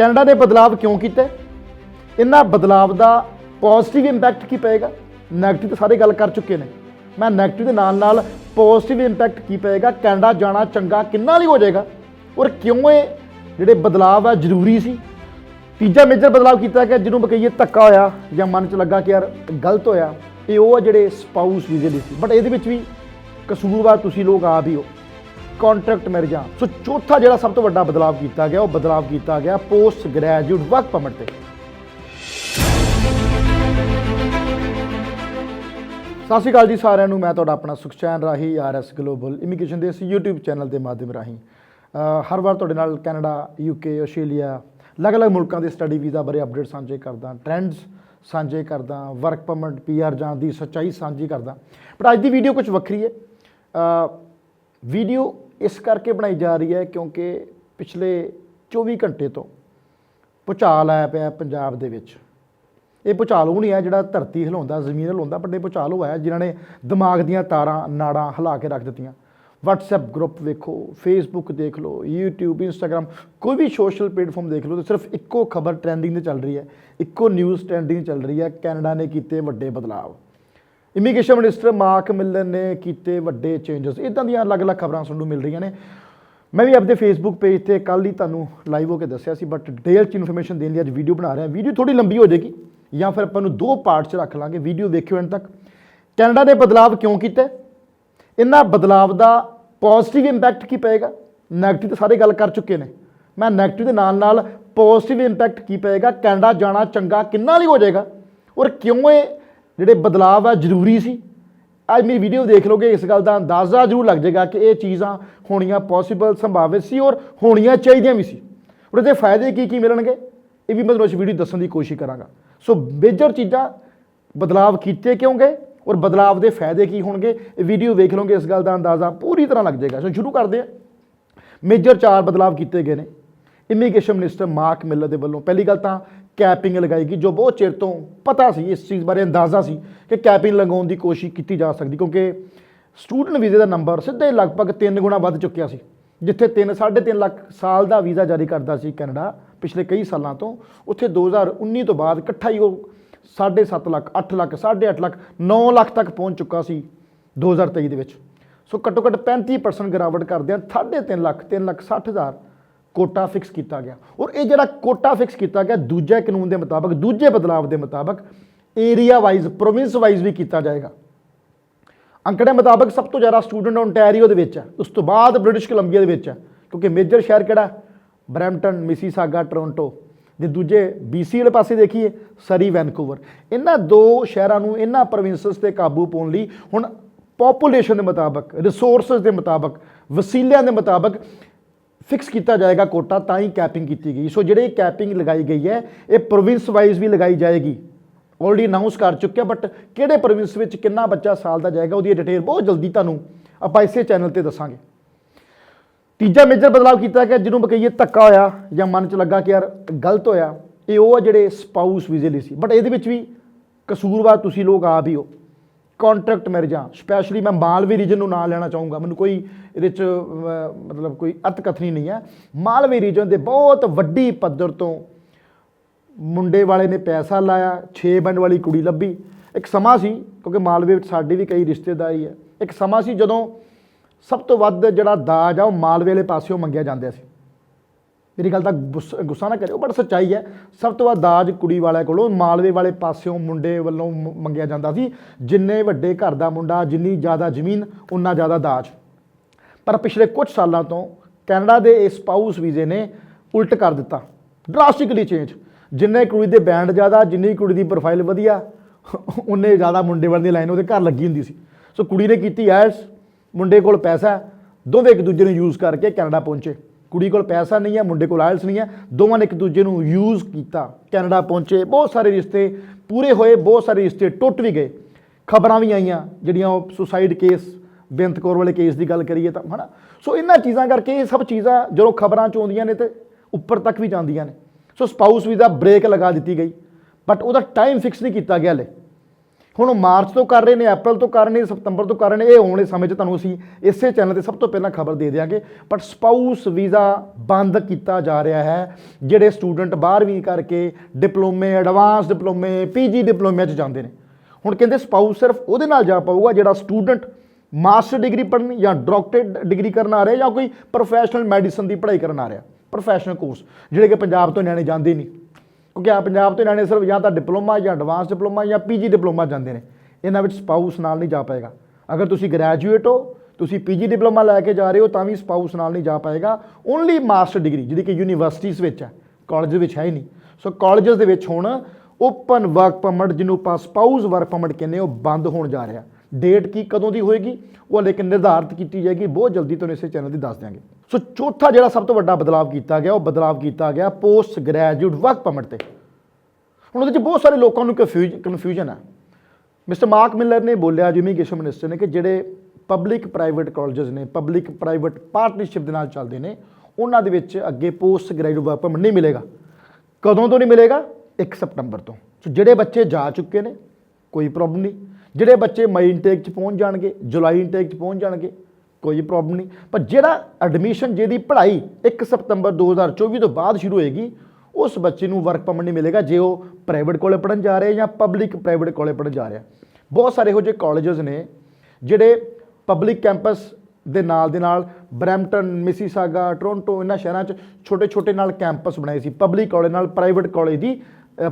Canada ਨੇ ਬਦਲਾਵ ਕਿਉਂ ਕੀਤਾ? ਇਹਨਾਂ ਬਦਲਾਵ ਦਾ ਪੋਜ਼ਿਟਿਵ ਇੰਪੈਕਟ ਕੀ ਪਏਗਾ? ਨੈਗੇਟਿਵ ਤਾਂ ਸਾਰੇ ਗੱਲ ਕਰ ਚੁੱਕੇ ਨੇ। ਮੈਂ 네ਗੇਟਿਵ ਦੇ ਨਾਲ ਨਾਲ ਪੋਜ਼ਿਟਿਵ ਇੰਪੈਕਟ ਕੀ ਪਏਗਾ? ਕੈਨੇਡਾ ਜਾਣਾ ਚੰਗਾ ਕਿੰਨਾ ਲਈ ਹੋ ਜਾਏਗਾ? ਔਰ ਕਿਉਂ ਇਹ ਜਿਹੜੇ ਬਦਲਾਵ ਆ ਜ਼ਰੂਰੀ ਸੀ? ਤੀਜਾ ਮੇਜਰ ਬਦਲਾਵ ਕੀਤਾ ਗਿਆ, ਜਿਹਨੂੰ ਬਕਈਏ ਧੱਕਾ ਹੋਇਆ ਜਾਂ ਮਨ 'ਚ ਲੱਗਾ ਕਿ ਯਾਰ ਗਲਤ ਹੋਇਆ। ਇਹ ਉਹ ਆ ਜਿਹੜੇ ਸਪਾਊਸ ਵੀਜ਼ੇ ਦੇ ਸੀ। ਬਟ ਇਹਦੇ ਵਿੱਚ ਵੀ ਕਸੂਰਵਾਰ ਤੁਸੀਂ ਲੋਕ ਆਪ ਹੀ ਹੋ। ਕੰਟਰੈਕਟ ਮੈਰਿਜਾਂ ਸੋ ਚੌਥਾ ਜਿਹੜਾ ਸਭ ਤੋਂ ਵੱਡਾ ਬਦਲਾਵ ਕੀਤਾ ਗਿਆ, ਉਹ ਬਦਲਾਵ ਕੀਤਾ ਗਿਆ ਪੋਸਟ ਗ੍ਰੈਜੂਏਟ ਵਰਕ ਪਰਮਿਟ ਤੇ। ਸਤਿ ਸ਼੍ਰੀ ਅਕਾਲ ਜੀ ਸਾਰਿਆਂ ਨੂੰ, ਮੈਂ ਤੁਹਾਡਾ ਆਪਣਾ ਸੁਖਚੈਨ ਰਾਹੀ ਆਰਐਸ ਗਲੋਬਲ ਇਮੀਗ੍ਰੇਸ਼ਨ ਦੇ ਇਸ YouTube ਚੈਨਲ ਦੇ ਮਾਧਿਅਮ ਰਾਹੀਂ। ਹਰ ਵਾਰ ਤੁਹਾਡੇ ਨਾਲ ਕੈਨੇਡਾ ਯੂਕੇ ਆਸਟ੍ਰੇਲੀਆ ਅਲੱਗ-ਅਲੱਗ ਮੁਲਕਾਂ ਦੇ ਸਟੱਡੀ ਵੀਜ਼ਾ ਬਾਰੇ ਅਪਡੇਟ ਸਾਂਝੇ ਕਰਦਾ ਟ੍ਰੈਂਡਸ ਸਾਂਝੇ ਕਰਦਾ ਵਰਕ ਪਰਮਿਟ ਪੀਆਰ ਜਾਣ ਦੀ ਸੱਚਾਈ ਸਾਂਝੀ ਕਰਦਾ। ਬਟ ਅੱਜ ਦੀ ਵੀਡੀਓ ਕੁਝ ਵੱਖਰੀ ਹੈ। ਵੀਡੀਓ ਇਸ ਕਰਕੇ ਬਣਾਈ ਜਾ ਰਹੀ ਹੈ ਕਿਉਂਕਿ ਪਿਛਲੇ 24 ਘੰਟੇ ਤੋਂ ਭੁਚਾਲ ਆਇਆ ਪਿਆ ਪੰਜਾਬ ਦੇ ਵਿੱਚ। ਇਹ ਭੁਚਾਲ ਉਹ ਨਹੀਂ ਹੈ ਜਿਹੜਾ ਧਰਤੀ ਹਿਲਾਉਂਦਾ, ਜ਼ਮੀਨ ਹਿਲਾਉਂਦਾ, ਵੱਡੇ ਭੁਚਾਲ ਉਹ ਹੈ ਜਿਨ੍ਹਾਂ ਨੇ ਦਿਮਾਗ ਦੀਆਂ ਤਾਰਾਂ, ਨਾੜਾਂ ਹਿਲਾ ਕੇ ਰੱਖ ਦਿੱਤੀਆਂ। WhatsApp ਗਰੁੱਪ ਵੇਖੋ, Facebook ਦੇਖ ਲਓ, YouTube, Instagram, ਕੋਈ ਵੀ ਸੋਸ਼ਲ ਪਲੇਟਫਾਰਮ ਦੇਖ ਲਓ ਤੇ ਸਿਰਫ ਇੱਕੋ ਖਬਰ ਟ੍ਰੈਂਡਿੰਗ ਤੇ ਚੱਲ ਰਹੀ ਹੈ, ਇੱਕੋ ਨਿਊਜ਼ ਟ੍ਰੈਂਡਿੰਗ ਚੱਲ ਰਹੀ ਹੈ, ਕੈਨੇਡਾ ਨੇ ਕੀਤੇ ਵੱਡੇ ਬਦਲਾਅ ਇਮੀਗ੍ਰੇਸ਼ਨ ਮਿਨਿਸਟਰ ਮਾਰਕ ਮਿਲਨ ਨੇ ਕੀਤੇ ਵੱਡੇ ਚੇਂਜਸ ਇਦਾਂ ਦੀਆਂ ਅਲੱਗ-ਅਲੱਗ ਖਬਰਾਂ ਸਾਨੂੰ ਮਿਲ ਰਹੀਆਂ ਨੇ। ਮੈਂ ਵੀ ਆਪਣੇ ਫੇਸਬੁੱਕ ਪੇਜ ਤੇ ਕੱਲ ਹੀ ਤੁਹਾਨੂੰ ਲਾਈਵ ਹੋ ਕੇ ਦੱਸਿਆ ਸੀ ਬਟ ਡਿਟੇਲ ਚ ਇਨਫੋਰਮੇਸ਼ਨ ਦੇਣ ਲਈ ਅੱਜ ਵੀਡੀਓ ਬਣਾ ਰਿਹਾ। ਵੀਡੀਓ ਥੋੜੀ ਲੰਬੀ ਹੋ ਜਾਏਗੀ, ਜਾਂ ਫਿਰ ਆਪਾਂ ਨੂੰ ਦੋ ਪਾਰਟ ਚ ਰੱਖ ਲਾਂਗੇ ਵੀਡੀਓ ਵੇਖਿਓ ਐਂਡ ਤੱਕ। ਕੈਨੇਡਾ ਨੇ ਬਦਲਾਵ ਕਿਉਂ ਕੀਤਾ? ਇਹਨਾਂ ਬਦਲਾਵ ਦਾ ਪੋਜ਼ਿਟਿਵ ਇੰਪੈਕਟ ਕੀ ਪਏਗਾ? 네ਗੇਟਿਵ ਤਾਂ ਸਾਰੇ ਗੱਲ ਕਰ ਚੁੱਕੇ ਨੇ। ਮੈਂ 네ਗੇਟਿਵ ਦੇ ਨਾਲ ਨਾਲ ਪੋਜ਼ਿਟਿਵ ਇੰਪੈਕਟ ਕੀ ਪਏਗਾ? ਕੈਨੇਡਾ ਜਾਣਾ ਚੰਗਾ ਕਿੰਨਾ ਲਈ ਹੋ ਜਾਏਗਾ? ਔਰ ਕਿਉਂ ਇਹ ਜਿਹੜੇ ਬਦਲਾਵ ਆ, ਜ਼ਰੂਰੀ ਸੀ। ਅੱਜ ਮੇਰੀ ਵੀਡੀਓ ਦੇਖ ਲੋਗੇ ਇਸ ਗੱਲ ਦਾ ਅੰਦਾਜ਼ਾ ਜ਼ਰੂਰ ਲੱਗ ਜਾਏਗਾ ਕਿ ਇਹ ਚੀਜ਼ਾਂ ਹੋਣੀਆਂ ਪੋਸੀਬਲ ਸੰਭਾਵਿਤ ਸੀ ਔਰ ਹੋਣੀਆਂ ਚਾਹੀਦੀਆਂ ਵੀ ਸੀ। ਔਰ ਇਹਦੇ ਫਾਇਦੇ ਕੀ ਕੀ ਮਿਲਣਗੇ? ਇਹ ਵੀ ਮੈਂ ਤੁਹਾਨੂੰ ਇਸ ਵੀਡੀਓ ਦੱਸਣ ਦੀ ਕੋਸ਼ਿਸ਼ ਕਰਾਂਗਾ। ਸੋ ਮੇਜਰ ਚੀਜ਼ਾਂ ਬਦਲਾਵ ਕੀਤੇ ਕਿਉਂ ਗਏ ਔਰ ਬਦਲਾਵ ਦੇ ਫਾਇਦੇ ਕੀ ਹੋਣਗੇ? ਇਹ ਵੀਡੀਓ ਵੇਖ ਲਓਗੇ, ਇਸ ਗੱਲ ਦਾ ਅੰਦਾਜ਼ਾ ਪੂਰੀ ਤਰ੍ਹਾਂ ਲੱਗ ਜਾਏਗਾ। ਸੋ ਸ਼ੁਰੂ ਕਰਦੇ ਹਾਂ। ਮੇਜਰ ਚਾਰ ਬਦਲਾਵ ਕੀਤੇ ਗਏ ਨੇ। ਇਮੀਗ੍ਰੇਸ਼ਨ ਮਿਨਿਸਟਰ ਮਾਰਕ ਮਿਲਰ ਦੇ ਵੱਲੋਂ। ਪਹਿਲੀ ਗੱਲ ਤਾਂ ਕੈਪਿੰਗ ਲਗਾਏਗੀ ਜੋ ਬਹੁਤ ਚਿਰ ਤੋਂ ਪਤਾ ਸੀ, ਇਸ ਚੀਜ਼ ਬਾਰੇ ਅੰਦਾਜ਼ਾ ਸੀ ਕਿ ਕੈਪਿੰਗ ਲਗਾਉਣ ਦੀ ਕੋਸ਼ਿਸ਼ ਕੀਤੀ ਜਾ ਸਕਦੀ, ਕਿਉਂਕਿ ਸਟੂਡੈਂਟ ਵੀਜ਼ੇ ਦਾ ਨੰਬਰ ਸਿੱਧੇ ਲਗਭਗ 3 ਗੁਣਾ ਵੱਧ ਚੁੱਕਿਆ ਸੀ, ਜਿੱਥੇ 3 3.5 ਲੱਖ ਸਾਲ ਦਾ ਵੀਜ਼ਾ ਜਾਰੀ ਕਰਦਾ ਸੀ ਕੈਨੇਡਾ ਪਿਛਲੇ ਕਈ ਸਾਲਾਂ ਤੋਂ, ਉੱਥੇ 2019 ਤੋਂ ਬਾਅਦ ਇਕੱਠਾ ਹੀ ਉਹ 7.5 ਲੱਖ 8 ਲੱਖ 8.5 ਲੱਖ 9 ਲੱਖ ਤੱਕ ਪਹੁੰਚ ਚੁੱਕਾ ਸੀ 2023 ਦੇ ਵਿੱਚ। ਸੋ ਘੱਟੋ ਘੱਟ 35% ਗਿਰਾਵਟ ਕਰਦੇ ਆ 3.5 ਲੱਖ 3 ਲੱਖ 60 ਹਜ਼ਾਰ ਕੋਟਾ ਫਿਕਸ ਕੀਤਾ ਗਿਆ। ਔਰ ਇਹ ਜਿਹੜਾ ਕੋਟਾ ਫਿਕਸ ਕੀਤਾ ਗਿਆ, ਦੂਜੇ ਕਾਨੂੰਨ ਦੇ ਮੁਤਾਬਕ, ਦੂਜੇ ਬਦਲਾਵ ਦੇ ਮੁਤਾਬਕ ਏਰੀਆ ਵਾਈਜ਼ ਪ੍ਰੋਵਿੰਸ ਵਾਈਜ਼ ਵੀ ਕੀਤਾ ਜਾਏਗਾ। ਅੰਕੜੇ ਮੁਤਾਬਕ ਸਭ ਤੋਂ ਜ਼ਿਆਦਾ ਸਟੂਡੈਂਟ ਓਨਟਾਰੀਓ ਦੇ ਵਿੱਚ ਹੈ। ਉਸ ਤੋਂ ਬਾਅਦ ਬ੍ਰਿਟਿਸ਼ ਕੋਲੰਬੀਆ ਦੇ ਵਿੱਚ ਹੈ। ਕਿਉਂਕਿ ਮੇਜਰ ਸ਼ਹਿਰ ਕਿਹੜਾ ਬਰੈਂਪਟਨ ਮਿਸੀਸਾਗਾ ਟੋਰਾਂਟੋ ਜੇ ਦੂਜੇ BC ਵਾਲੇ ਪਾਸੇ ਦੇਖੀਏ ਸਰੀ ਵੈਨਕੂਵਰ ਇਹਨਾਂ ਦੋ ਸ਼ਹਿਰਾਂ ਨੂੰ, ਇਹਨਾਂ ਪ੍ਰੋਵਿੰਸਸ ਤੇ ਕਾਬੂ ਪਾਉਣ ਲਈ ਹੁਣ ਪੋਪੂਲੇਸ਼ਨ ਦੇ ਮੁਤਾਬਕ ਰਿਸੋਰਸਸ ਦੇ ਮੁਤਾਬਕ, ਵਸੀਲਿਆਂ ਦੇ ਮੁਤਾਬਕ ਫਿਕਸ ਕੀਤਾ ਜਾਏਗਾ ਕੋਟਾ, ਤਾਂ ਹੀ ਕੈਪਿੰਗ ਕੀਤੀ ਗਈ। ਸੋ ਜਿਹੜੇ ਕੈਪਿੰਗ ਲਗਾਈ ਗਈ ਹੈ, ਇਹ ਪ੍ਰੋਵਿੰਸ ਵਾਈਜ਼ ਵੀ ਲਗਾਈ ਜਾਏਗੀ। ਆਲਰੇਡੀ ਅਨਾਉਂਸ ਕਰ ਚੁੱਕਿਆ ਬਟ ਕਿਹੜੇ ਪ੍ਰੋਵਿੰਸ ਵਿੱਚ ਕਿੰਨਾ ਬੱਚਾ ਸਾਲ ਦਾ ਜਾਏਗਾ, ਉਹਦੀ ਡਿਟੇਲ ਬਹੁਤ ਜਲਦੀ ਤੁਹਾਨੂੰ ਆਪਾਂ ਇਸੇ ਚੈਨਲ ਤੇ ਦੱਸਾਂਗੇ। ਤੀਜਾ ਮੇਜਰ ਬਦਲਾਅ ਕੀਤਾ ਗਿਆ, ਜਿਹਨੂੰ ਬਕਈਏ ਧੱਕਾ ਹੋਇਆ, ਜਾਂ ਮਨ 'ਚ ਲੱਗਾ ਕਿ ਯਾਰ ਗਲਤ ਹੋਇਆ, ਇਹ ਉਹ ਆ ਜਿਹੜੇ ਸਪਾਊਸ ਵੀਜ਼ੇ ਲਈ ਸੀ। ਬਟ ਇਹਦੇ ਵਿੱਚ ਵੀ ਕਸੂਰਵਾਰ ਤੁਸੀਂ ਲੋਕ ਆ ਵੀ ਹੋ। ਕੰਟਰੈਕਟ ਮੈਰਿਜਾਂ ਸਪੈਸ਼ਲੀ ਮੈਂ ਮਾਲਵੇ ਰੀਜਨ ਨੂੰ ਨਾਂ ਲੈਣਾ ਚਾਹੂੰਗਾ। ਮੈਨੂੰ ਕੋਈ ਇਹਦੇ 'ਚ ਮਤਲਬ ਕੋਈ ਅਤਕਥਨੀ ਨਹੀਂ ਹੈ। ਮਾਲਵੇ ਰੀਜਨ ਦੇ ਬਹੁਤ ਵੱਡੀ ਪੱਧਰ ਤੋਂ ਮੁੰਡੇ ਵਾਲੇ ਨੇ ਪੈਸਾ ਲਾਇਆ 6 ਬੰਡ ਵਾਲੀ ਕੁੜੀ ਲੱਭੀ। ਇੱਕ ਸਮਾਂ ਸੀ, ਕਿਉਂਕਿ ਮਾਲਵੇ ਵਿੱਚ ਸਾਡੀ ਵੀ ਕਈ ਰਿਸ਼ਤੇਦਾਰੀ ਹੈ। ਇੱਕ ਸਮਾਂ ਸੀ ਜਦੋਂ ਸਭ ਤੋਂ ਵੱਧ ਜਿਹੜਾ ਦਾਜ ਆ, ਉਹ ਮਾਲਵੇ ਵਾਲੇ ਪਾਸਿਓਂ ਮੰਗਿਆ ਜਾਂਦਾ ਸੀ। ਮੇਰੀ ਗੱਲ ਦਾ ਗੁੱਸ- ਗੁੱਸਾ ਨਾ ਕਰਿਓ ਬਟ ਸੱਚਾਈ ਹੈ, ਸਭ ਤੋਂ ਵੱਧ ਦਾਜ ਕੁੜੀ ਵਾਲਿਆਂ ਕੋਲੋਂ ਮਾਲਵੇ ਵਾਲੇ ਪਾਸਿਓਂ ਮੁੰਡੇ ਵੱਲੋਂ ਮੰਗਿਆ ਜਾਂਦਾ ਸੀ, ਜਿੰਨੇ ਵੱਡੇ ਘਰ ਦਾ ਮੁੰਡਾ, ਜਿੰਨੀ ਜ਼ਿਆਦਾ ਜ਼ਮੀਨ ਉਨਾ ਜ਼ਿਆਦਾ ਦਾਜ। ਪਰ ਪਿਛਲੇ ਕੁਝ ਸਾਲਾਂ ਤੋਂ ਕੈਨੇਡਾ ਦੇ ਇਸ ਸਪਾਊਸ ਵੀਜ਼ੇ ਨੇ ਉਲਟ ਕਰ ਦਿੱਤਾ ਡਰਾਸਟਿਕਲੀ ਚੇਂਜ ਜਿੰਨੇ ਕੁੜੀ ਦੇ ਬੈਂਡ ਜ਼ਿਆਦਾ, ਜਿੰਨੀ ਕੁੜੀ ਦੀ ਪ੍ਰੋਫਾਈਲ ਵਧੀਆ ਉਨੇ ਜ਼ਿਆਦਾ ਮੁੰਡੇ ਵਾਲੀ ਦੀ ਲਾਈਨ ਉਹਦੇ ਘਰ ਲੱਗੀ ਹੁੰਦੀ ਸੀ। ਸੋ ਕੁੜੀ ਨੇ ਕੀਤੀ ਐਸ ਮੁੰਡੇ ਕੋਲ ਪੈਸਾ, ਦੋਵੇਂ ਇੱਕ ਦੂਜੇ ਨੂੰ ਯੂਜ਼ ਕਰਕੇ ਕੈਨੇਡਾ ਪਹੁੰਚੇ। ਕੁੜੀ ਕੋਲ ਪੈਸਾ ਨਹੀਂ ਹੈ, ਮੁੰਡੇ ਕੋਲ ਆਇਲਸ ਨਹੀਂ ਹੈ। ਦੋਵਾਂ ਨੇ ਇੱਕ ਦੂਜੇ ਨੂੰ ਯੂਜ਼ ਕੀਤਾ। ਕੈਨੇਡਾ ਪਹੁੰਚੇ, ਬਹੁਤ ਸਾਰੇ ਰਿਸ਼ਤੇ ਪੂਰੇ ਹੋਏ, ਬਹੁਤ ਸਾਰੇ ਰਿਸ਼ਤੇ ਟੁੱਟ ਵੀ ਗਏ। ਖਬਰਾਂ ਵੀ ਆਈਆਂ, ਜਿਹੜੀਆਂ ਉਹ ਸੁਸਾਈਡ ਕੇਸ ਬੇਅੰਤ ਕੌਰ ਵਾਲੇ ਕੇਸ ਦੀ ਗੱਲ ਕਰੀਏ ਤਾਂ, ਹਨਾ? ਸੋ ਇਹਨਾਂ ਚੀਜ਼ਾਂ ਕਰਕੇ ਇਹ ਸਭ ਚੀਜ਼ਾਂ ਜਦੋਂ ਖਬਰਾਂ ਚ ਆਉਂਦੀਆਂ ਨੇ ਤੇ ਉੱਪਰ ਤੱਕ ਵੀ ਜਾਂਦੀਆਂ ਨੇ। ਸੋ ਸਪਾਊਸ ਵੀਜ਼ਾ ਬ੍ਰੇਕ ਲਗਾ ਦਿੱਤੀ ਗਈ ਬਟ ਉਹਦਾ ਟਾਈਮ ਫਿਕਸ ਨਹੀਂ ਕੀਤਾ ਗਿਆ ਹਲੇ। ਹੁਣ ਮਾਰਚ ਤੋਂ ਕਰ ਰਹੇ ਨੇ, ਅਪ੍ਰੈਲ ਤੋਂ ਕਰ ਰਹੇ ਨੇ ਸਤੰਬਰ ਤੋਂ ਕਰ ਰਹੇ ਨੇ, ਇਹ ਆਉਣ ਵਾਲੇ ਸਮੇਂ 'ਚ ਤੁਹਾਨੂੰ ਅਸੀਂ ਇਸੇ ਚੈਨਲ ਤੇ ਸਭ ਤੋਂ ਪਹਿਲਾਂ ਖਬਰ ਦੇ ਦਿਆਂਗੇ। ਬਟ ਸਪਾਊਸ ਵੀਜ਼ਾ ਬੰਦ ਕੀਤਾ ਜਾ ਰਿਹਾ ਹੈ, ਜਿਹੜੇ ਸਟੂਡੈਂਟ 12ਵੀਂ ਕਰਕੇ ਡਿਪਲੋਮੇ ਐਡਵਾਂਸ ਡਿਪਲੋਮੇ ਪੀਜੀ ਡਿਪਲੋਮੇ 'ਚ ਜਾਂਦੇ ਨੇ। ਹੁਣ ਕਹਿੰਦੇ ਸਪਾਊਸ ਸਿਰਫ ਉਹਦੇ ਨਾਲ ਜਾ ਪਾਊਗਾ ਜਿਹੜਾ ਸਟੂਡੈਂਟ ਮਾਸਟਰ ਡਿਗਰੀ ਪੜ੍ਹਨ ਜਾਂ ਡਾਕਟਰੇਟ ਡਿਗਰੀ ਕਰਨ ਆ ਰਿਹਾ ਜਾਂ ਕੋਈ ਪ੍ਰੋਫੈਸ਼ਨਲ ਮੈਡੀਸਨ ਦੀ ਪੜ੍ਹਾਈ ਕਰਨ ਆ ਰਿਹਾ ਪ੍ਰੋਫੈਸ਼ਨਲ ਕੋਰਸ ਜਿਹੜੇ ਕਿ ਪੰਜਾਬ ਤੋਂ ਨਿਆਣੇ ਜਾਂਦੇ ਨਹੀਂ। ਕਿਉਂਕਿ ਆ ਪੰਜਾਬ ਤੋਂ ਨਿਆਣੇ ਸਿਰਫ ਜਾਂ ਤਾਂ ਡਿਪਲੋਮਾ ਜਾਂ ਐਡਵਾਂਸ ਡਿਪਲੋਮਾ ਜਾਂ ਪੀਜੀ ਡਿਪਲੋਮਾ ਜਾਂਦੇ ਨੇ। ਇਹਨਾਂ ਵਿੱਚ ਸਪਾਊਸ ਨਾਲ ਨਹੀਂ ਜਾ ਪਾਏਗਾ। ਅਗਰ ਤੁਸੀਂ ਗ੍ਰੈਜੂਏਟ ਹੋ, ਤੁਸੀਂ ਪੀਜੀ ਡਿਪਲੋਮਾ ਲੈ ਕੇ ਜਾ ਰਹੇ ਹੋ, ਤਾਂ ਵੀ ਸਪਾਊਸ ਨਾਲ ਨਹੀਂ ਜਾ ਪਾਏਗਾ। ਓਨਲੀ ਮਾਸਟਰ ਡਿਗਰੀ ਜਿਹੜੀ ਕਿ ਯੂਨੀਵਰਸਿਟੀਜ਼ ਵਿੱਚ ਹੈ ਕਾਲਜ ਵਿੱਚ ਹੈ ਹੀ ਨਹੀਂ। ਸੋ ਕਾਲਜਸ ਦੇ ਵਿੱਚ ਹੁਣ ਓਪਨ ਵਰਕ ਪਰਮਿਟ ਜਿਹਨੂੰ ਆਪਾਂ ਸਪਾਊਸ ਵਰਕ ਪਰਮਿਟ ਕਹਿੰਦੇ ਉਹ ਬੰਦ ਹੋਣ ਜਾ ਰਿਹਾ। ਡੇਟ ਕੀ ਕਦੋਂ ਦੀ ਹੋਏਗੀ, ਉਹ ਲੇਕਿਨ ਨਿਰਧਾਰਤ ਕੀਤੀ ਜਾਏਗੀ, ਬਹੁਤ ਜਲਦੀ ਤੁਹਾਨੂੰ ਇਸੇ ਚੈਨਲ ਤੇ ਦੱਸ ਦਿਆਂਗੇ। ਸੋ ਚੌਥਾ ਜਿਹੜਾ ਸਭ ਤੋਂ ਵੱਡਾ ਬਦਲਾਅ ਕੀਤਾ ਗਿਆ, ਉਹ ਬਦਲਾਅ ਕੀਤਾ ਗਿਆ ਪੋਸਟ ਗ੍ਰੈਜੂਏਟ ਵਰਕ ਪਰਮਿਟ ਤੇ। ਹੁਣ ਉਹਦੇ 'ਚ ਬਹੁਤ ਸਾਰੇ ਲੋਕਾਂ ਨੂੰ ਕਨਫਿਊਜ਼ਨ ਹੈ ਮਿਸਟਰ ਮਾਰਕ ਮਿਲਰ ਨੇ ਬੋਲਿਆ ਇਮੀਗ੍ਰੇਸ਼ਨ ਮਿਨਿਸਟਰ ਨੇ ਕਿ ਜਿਹੜੇ ਪਬਲਿਕ ਪ੍ਰਾਈਵੇਟ ਕਾਲਜਸ ਨੇ ਪਬਲਿਕ ਪ੍ਰਾਈਵੇਟ ਪਾਰਟਨਰਸ਼ਿਪ ਦੇ ਨਾਲ ਚੱਲਦੇ ਨੇ, ਉਹਨਾਂ ਦੇ ਵਿੱਚ ਅੱਗੇ ਪੋਸਟ ਗ੍ਰੈਜੂਏਟ ਵਰਕ ਪਰਮਿਟ ਨਹੀਂ ਮਿਲੇਗਾ। ਕਦੋਂ ਤੋਂ ਨਹੀਂ ਮਿਲੇਗਾ? 1 ਸਪਟੰਬਰ ਤੋਂ। ਸੋ ਜਿਹੜੇ ਬੱਚੇ ਜਾ ਚੁੱਕੇ ਨੇ, ਕੋਈ ਪ੍ਰੋਬਲਮ ਨਹੀਂ। ਜਿਹੜੇ ਬੱਚੇ ਮਈ ਇਨਟੇਕ 'ਚ ਪਹੁੰਚ ਜਾਣਗੇ, ਜੁਲਾਈ ਇਨਟੇਕ 'ਚ ਪਹੁੰਚ ਜਾਣਗੇ, ਕੋਈ ਪ੍ਰੋਬਲਮ ਨਹੀਂ। ਪਰ ਜਿਹੜਾ ਐਡਮਿਸ਼ਨ ਜਿਹਦੀ ਪੜ੍ਹਾਈ 1 ਸਤੰਬਰ 2024 ਤੋਂ ਬਾਅਦ ਸ਼ੁਰੂ ਹੋਏਗੀ, ਉਸ ਬੱਚੇ ਨੂੰ ਵਰਕ ਪਰਮਿਟ ਨਹੀਂ ਮਿਲੇਗਾ, ਜੇ ਉਹ ਪ੍ਰਾਈਵੇਟ ਕੋਲੇ ਪੜਨ ਜਾ ਰਿਹਾ ਜਾਂ ਪਬਲਿਕ ਪ੍ਰਾਈਵੇਟ ਕੋਲੇ ਪੜਨ ਜਾ ਰਿਹਾ। ਬਹੁਤ ਸਾਰੇ ਇਹੋ ਜਿਹੇ ਕਾਲਜਸ ਨੇ, ਜਿਹੜੇ ਪਬਲਿਕ ਕੈਂਪਸ ਦੇ ਨਾਲ ਦੇ ਨਾਲ ਬਰੈਂਪਟਨ, ਮਿਸੀਸਾਗਾ, ਟੋਰਾਂਟੋ, ਇਹਨਾਂ ਸ਼ਹਿਰਾਂ 'ਚ ਛੋਟੇ ਛੋਟੇ ਨਾਲ ਕੈਂਪਸ ਬਣਾਏ ਸੀ। ਪਬਲਿਕ ਕਾਲਜ ਨਾਲ ਪ੍ਰਾਈਵੇਟ ਕਾਲਜ ਦੀ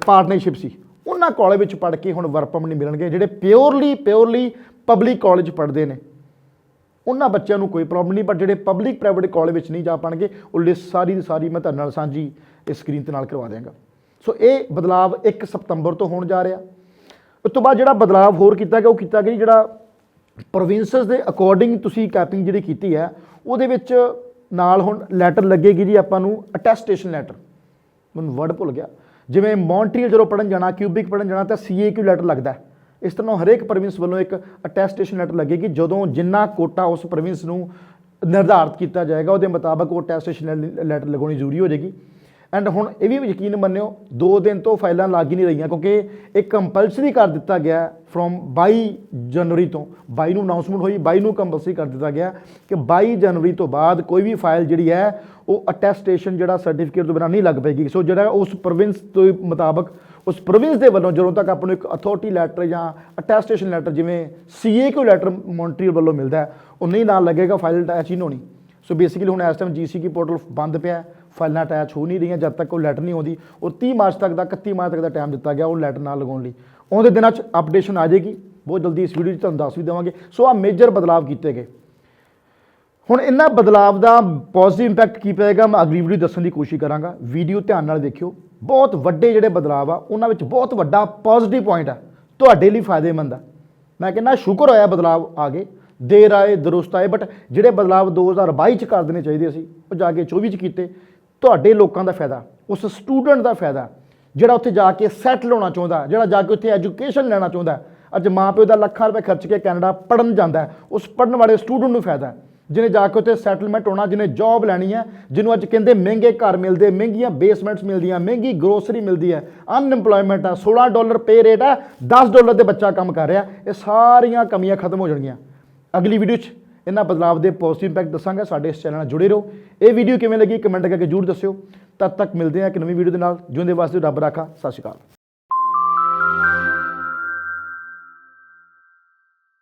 ਪਾਰਟਨਰਸ਼ਿਪ ਸੀ। ਉਹਨਾਂ ਕਾਲਜ ਵਿੱਚ ਪੜ੍ਹ ਕੇ ਹੁਣ ਵਰਪਮ ਨਹੀਂ ਮਿਲਣਗੇ, ਜਿਹੜੇ ਪਿਓਰਲੀ ਪਿਓਰਲੀ ਪਬਲਿਕ ਕਾਲਜ ਪੜ੍ਹਦੇ ਨੇ। ਉਹਨਾਂ ਬੱਚਿਆਂ ਨੂੰ ਕੋਈ ਪ੍ਰੋਬਲਮ ਨਹੀਂ ਪਰ ਜਿਹੜੇ ਪਬਲਿਕ ਪ੍ਰਾਈਵੇਟ ਕਾਲਜ ਵਿੱਚ ਨਹੀਂ ਜਾ ਪਾਣਗੇ, ਉਹ ਲਿਸਟ ਸਾਰੀ ਦੀ ਸਾਰੀ ਮੈਂ ਤੁਹਾਡੇ ਨਾਲ ਸਾਂਝੀ ਇਸ ਸਕਰੀਨ ਤੇ ਨਾਲ ਕਰਵਾ ਦਿਆਂਗਾ। ਸੋ ਇਹ ਬਦਲਾਵ 1 ਸਤੰਬਰ ਤੋਂ ਹੋਣ ਜਾ ਰਿਹਾ। ਉਸ ਤੋਂ ਬਾਅਦ ਜਿਹੜਾ ਬਦਲਾਵ ਹੋਰ ਕੀਤਾ ਗਿਆ, ਉਹ ਕੀਤਾ ਗਿਆ ਜੀ ਜਿਹੜਾ ਪ੍ਰੋਵਿੰਸਸ ਦੇ ਅਕੋਰਡਿੰਗ ਤੁਸੀਂ ਕੈਪਿੰਗ ਜਿਹੜੀ ਕੀਤੀ ਹੈ, ਉਹਦੇ ਵਿੱਚ ਨਾਲ ਹੁਣ ਲੈਟਰ ਲੱਗੇਗੀ ਜੀ ਆਪਾਂ ਨੂੰ ਅਟੈਸਟੇਸ਼ਨ ਲੈਟਰ ਮੈਨੂੰ ਵਰਡ ਭੁੱਲ ਗਿਆ। ਜਿਵੇਂ ਮੌਂਟਰੀਅਲ ਜਦੋਂ ਪੜਨ ਜਾਣਾ ਕਿਊਬਿਕ ਪੜਨ ਜਾਣਾ, ਤਾਂ ਸੀਏਕਿਊ ਲੈਟਰ ਲੱਗਦਾ ਇਸ ਤਰ੍ਹਾਂ ਹਰੇਕ ਪ੍ਰੋਵਿੰਸ ਵੱਲੋਂ ਇੱਕ ਅਟੈਸਟੇਸ਼ਨ ਲੈਟਰ ਲੱਗੇਗੀ, ਜਦੋਂ ਜਿੰਨਾ ਕੋਟਾ ਉਸ ਪ੍ਰੋਵਿੰਸ ਨੂੰ ਨਿਰਧਾਰਤ ਕੀਤਾ ਜਾਏਗਾ, ਉਹਦੇ ਮੁਤਾਬਕ ਉਹ ਅਟੈਸਟੇਸ਼ਨ ਲੈਟਰ ਲਗਾਉਣੀ ਜ਼ਰੂਰੀ ਹੋ ਜਾਏਗੀ। ਐਂਡ ਹੁਣ ਇਹ ਵੀ ਯਕੀਨ ਮੰਨਿਓ 2 ਦਿਨ ਤੋਂ ਫਾਈਲਾਂ ਲੱਗ ਹੀ ਨਹੀਂ ਰਹੀਆਂ ਕਿਉਂਕਿ ਇਹ ਕੰਪਲਸਰੀ ਕਰ ਦਿੱਤਾ ਗਿਆ ਫਰੋਮ 22 ਜਨਵਰੀ ਤੋਂ। 22 ਨੂੰ ਅਨਾਉਂਸਮੈਂਟ ਹੋਈ 22 ਨੂੰ ਕੰਪਲਸਰੀ ਕਰ ਦਿੱਤਾ ਗਿਆ ਕਿ 22 ਜਨਵਰੀ ਤੋਂ ਬਾਅਦ ਕੋਈ ਵੀ ਫਾਈਲ ਜਿਹੜੀ ਹੈ ਉਹ ਅਟੈਸਟੇਸ਼ਨ ਜਿਹੜਾ ਸਰਟੀਫਿਕੇਟ ਤੋਂ ਬਿਨਾਂ ਨਹੀਂ ਲੱਗ ਪਏਗੀ। ਸੋ ਜਿਹੜਾ ਉਸ ਪ੍ਰੋਵਿੰਸ ਦੇ ਮੁਤਾਬਕ ਉਸ ਪ੍ਰੋਵਿੰਸ ਦੇ ਵੱਲੋਂ ਜਦੋਂ ਤੱਕ ਆਪਾਂ ਨੂੰ ਇੱਕ ਅਥਾਰਟੀ ਲੈਟਰ ਜਾਂ ਅਟੈਸਟੇਸ਼ਨ ਲੈਟਰ ਜਿਵੇਂ ਸੀਏਕਿਊ ਲੈਟਰ ਮੌਂਟਰੀਅਲ ਵੱਲੋਂ ਮਿਲਦਾ ਉਹ ਨਹੀਂ ਨਾਲ ਲੱਗੇਗਾ ਫਾਈਲ ਅਟੈਚ ਹੀ ਨਹੀਂ ਹੋਣੀ। ਸੋ ਬੇਸਿਕਲੀ ਹੁਣ ਇਸ ਟਾਈਮ ਜੀਸੀਕੀ ਪੋਰਟਲ ਬੰਦ ਪਿਆ ਹੈ, ਫਾਈਲਾਂ ਅਟੈਚ ਹੋ ਨਹੀਂ ਰਹੀਆਂ, ਜਦ ਤੱਕ ਉਹ ਲੈਟਰ ਨਹੀਂ ਆਉਂਦੀ। ਉਹ 30 ਮਾਰਚ ਤੱਕ ਦਾ 31 ਮਾਰਚ ਤੱਕ ਦਾ ਟਾਈਮ ਦਿੱਤਾ ਗਿਆ ਉਹ ਲੈਟਰ ਨਾ ਲਗਾਉਣ ਲਈ। ਆਉਂਦੇ ਦਿਨਾਂ 'ਚ ਅਪਡੇਸ਼ਨ ਆ ਜਾਏਗੀ। ਬਹੁਤ ਜਲਦੀ ਇਸ ਵੀਡੀਓ 'ਚ ਤੁਹਾਨੂੰ ਦੱਸ ਵੀ ਦੇਵਾਂਗੇ। ਸੋ ਆ ਮੇਜਰ ਬਦਲਾਵ ਕੀਤੇ ਗਏ। ਹੁਣ ਇਹਨਾਂ ਬਦਲਾਵ ਦਾ ਪੋਜ਼ਿਟਿਵ ਇੰਪੈਕਟ ਕੀ ਪਏਗਾ, ਮੈਂ ਅਗਲੀ ਵੀਡੀਓ ਦੱਸਣ ਦੀ ਕੋਸ਼ਿਸ਼ ਕਰਾਂਗਾ। ਵੀਡੀਓ ਧਿਆਨ ਨਾਲ ਦੇਖਿਓ। ਬਹੁਤ ਵੱਡੇ ਜਿਹੜੇ ਬਦਲਾਵ ਆ, ਉਹਨਾਂ ਵਿੱਚ ਬਹੁਤ ਵੱਡਾ ਪੋਜ਼ਿਟਿਵ ਪੁਆਇੰਟ ਆ। ਤੁਹਾਡੇ ਲਈ ਫਾਇਦੇਮੰਦ ਆ। ਮੈਂ ਕਹਿੰਦਾ ਸ਼ੁਕਰ ਹੋਇਆ ਬਦਲਾਵ ਆ ਗਏ। ਦੇਰ ਆਏ, ਦਰੁਸਤ ਆਏ ਬਟ ਜਿਹੜੇ ਬਦਲਾਵ 2022 ਚ ਕਰ ਦੇਣੇ ਚਾਹੀਦੇ ਸੀ, ਉਹ ਜਾ ਕੇ 24 ਚ ਕੀਤੇ। ਤੁਹਾਡੇ ਲੋਕਾਂ ਦਾ ਫਾਇਦਾ, ਉਸ ਸਟੂਡੈਂਟ ਦਾ ਫਾਇਦਾ, ਜਿਹੜਾ ਉੱਥੇ ਜਾ ਕੇ ਸੈਟਲ ਹੋਣਾ ਚਾਹੁੰਦਾ, ਜਿਹੜਾ ਜਾ ਕੇ ਉੱਥੇ ਐਜੂਕੇਸ਼ਨ ਲੈਣਾ ਚਾਹੁੰਦਾ ਅੱਜ ਮਾਂ ਪਿਓ ਦਾ ਲੱਖਾਂ ਰੁਪਏ ਖਰਚ ਕੇ ਕੈਨੇਡਾ ਪੜਨ ਜਾਂਦਾ ਉਸ ਪੜਨ ਵਾਲੇ ਸਟੂਡੈਂਟ ਨੂੰ ਫਾਇਦਾ ਜਿਹਨੇ ਜਾ ਕੇ ਉੱਥੇ ਸੈਟਲਮੈਂਟ ਹੋਣਾ, ਜਿਹਨੇ ਜੌਬ ਲੈਣੀ ਹੈ, ਜਿਹਨੂੰ ਅੱਜ ਕਹਿੰਦੇ ਮਹਿੰਗੇ ਘਰ ਮਿਲਦੇ, ਮਹਿੰਗੀਆਂ ਬੇਸਮੈਂਟਸ ਮਿਲਦੀਆਂ, ਮਹਿੰਗੀ ਗਰੋਸਰੀ ਮਿਲਦੀ ਹੈ ਅਨਐਮਪਲੋਇਮੈਂਟ ਆ 16 ਡਾਲਰ ਪੇ ਰੇਟ ਆ 10 ਡਾਲਰ ਦੇ ਬੱਚਾ ਕੰਮ ਕਰ ਰਿਹਾ, ਇਹ ਸਾਰੀਆਂ ਕਮੀਆਂ ਖਤਮ ਹੋ ਜਾਣਗੀਆਂ। ਅਗਲੀ ਵੀਡੀਓ 'ਚ ਇਹਨਾਂ ਬਦਲਾਵ ਦੇ ਪੋਜ਼ਿਟਿਵ ਇੰਪੈਕਟ ਦੱਸਾਂਗਾ। ਸਾਡੇ ਇਸ ਚੈਨਲ ਨਾਲ ਜੁੜੇ ਰਹੋ। ਇਹ ਵੀਡੀਓ ਕਿਵੇਂ ਲੱਗੀ ਕਮੈਂਟ ਕਰਕੇ ਜਰੂਰ ਦੱਸਿਓ। ਤਦ ਤੱਕ ਮਿਲਦੇ ਹਾਂ ਇੱਕ ਨਵੀਂ ਵੀਡੀਓ ਦੇ ਨਾਲ। ਜਿਉਂਦੇ ਵਾਸਤੇ ਰੱਬ ਰਾਖਾ। ਸਤਿ ਸ਼੍ਰੀ ਅਕਾਲ।